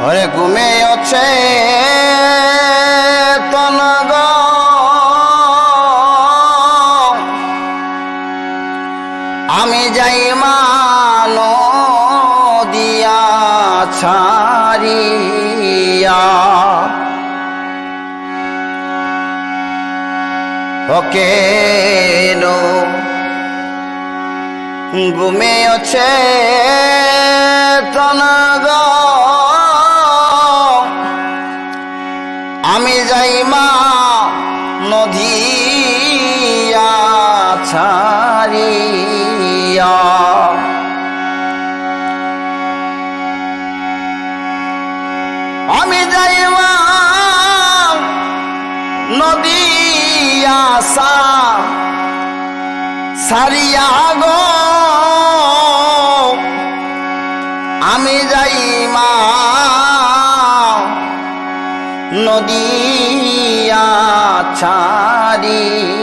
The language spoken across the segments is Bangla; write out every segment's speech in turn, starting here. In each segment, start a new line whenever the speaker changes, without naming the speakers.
হরে ঘুমে আছে তনগ আমি যাই মানো দিয়া ছাড়িয়া। ওকে নো ঘুমে আছে তনগ আমি যাই মা নদীয়া ছাড়িয়া। আমি যাই মা নদীয়া সা সারিয়া গো। আমি যাই মা নদিয়া ছাড়িয়া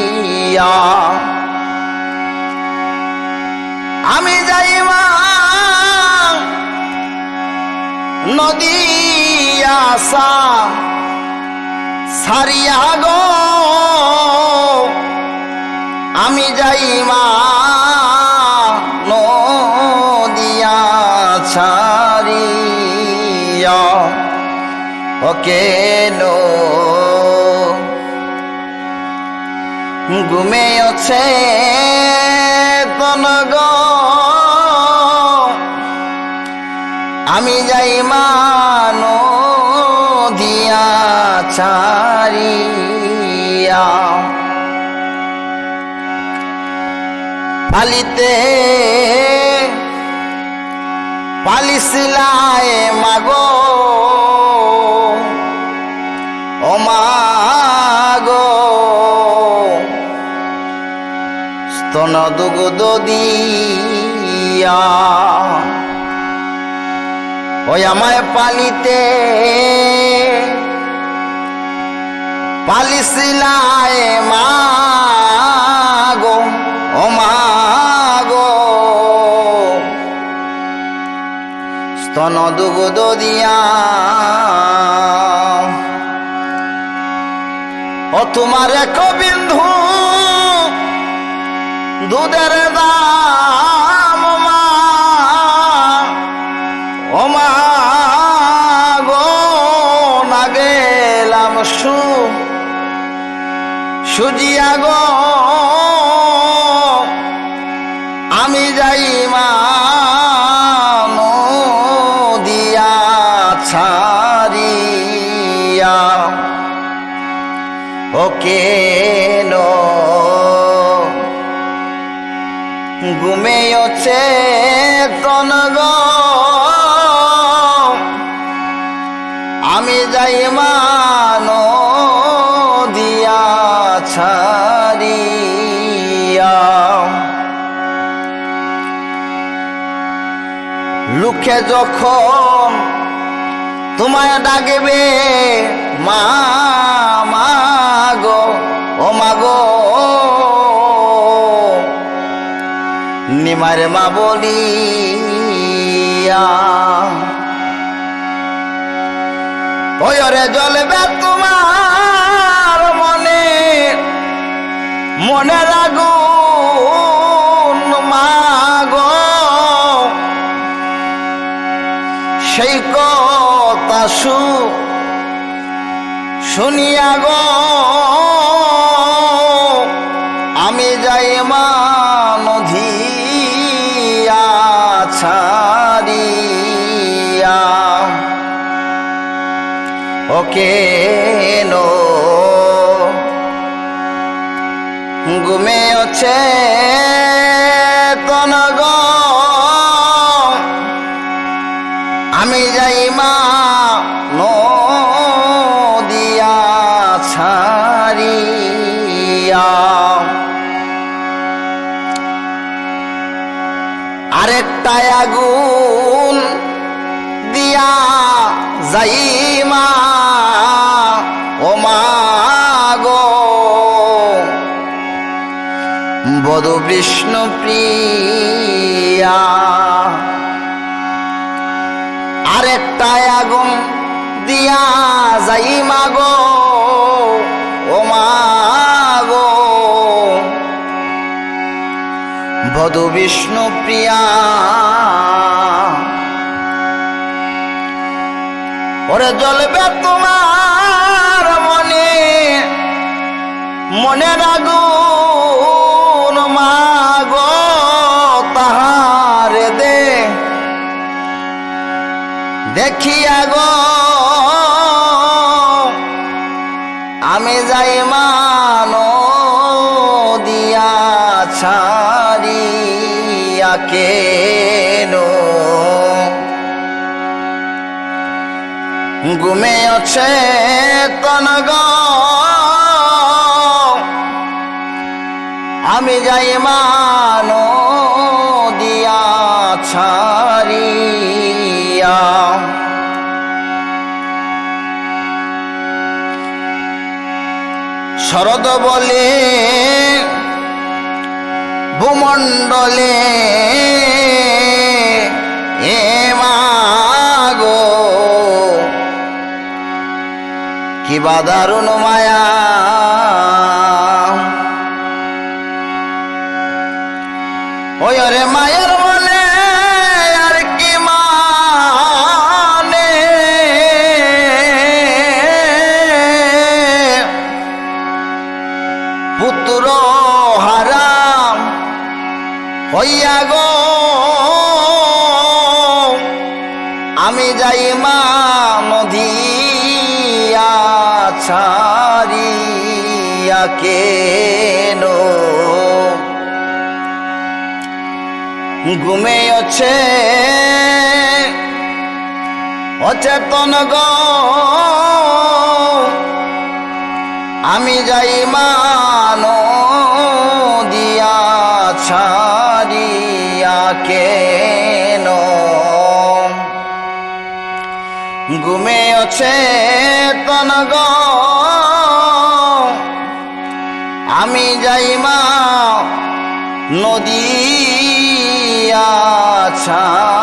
আমি যাই মা নদিয়া সা সারিয়া গো। ওকে নো ঘুমে আছে তনগ আমি যাই মানো দিয়া ছাড়িয়া। পালিতে পালিছিলায় মাগো। স্তন দুগুদ দিয়া ওই আমায় পালিতে পালিছিলায় মাগো ও মাগো স্তন দুগুদ দিয়া ও তোমার এক বিন্ধু দুধের দাম মা। ও মা গো, না গেলাম সু। সুজিয়া গো, আমি যাই মা দিয়া ছাড়িয়া। ওকে নো ঘুমে আছে তনগ আমি যাই মানো দিয়া ছাড়িয়া। লুকে যখন তোমায় ডাকবে মা নিমার মা বলিয়া ওরে জ্বলবে তোমার মনে মনে মাগো সেই কথা শু, শুনিয়া গো, আমি যাই মানধিয়া ছাড়িয়া। ওকে নো ঘুমে আছে তনগ আমি আরেকটা আগুন দিয়া যাইমা। ও মা গো। বধু বিষ্ণু প্রিয়া। আরেকটা আগুন দিয়া যাইমা গো। বধু বিষ্ণু প্রিয়া। ওরে জ্বলবে তোমার মনে মনে তাহারে দে। দেখিয়া গো, আমি যাই মানো দিয়া ছাড়িয়া কেন? ঘুমে আছে তনগ আমি যাই মানো দিয়া ছাড়িয়া। শরদ বলে ভূমণ্ডলে কি বাদারুণ মায়া। ওই রে মায়ের মনে আর কি মানে? পুত্র হারাম হইয়া গো। আমি যাই মা নদিয়া ছাড়িয়া কেন? ঘুমে আছে অচেতন গ। আমি যাই মানো দিয়া ছাড়িয়া কেন? ঘুমে আছে তনগ আমি যাই মা নদী আছা।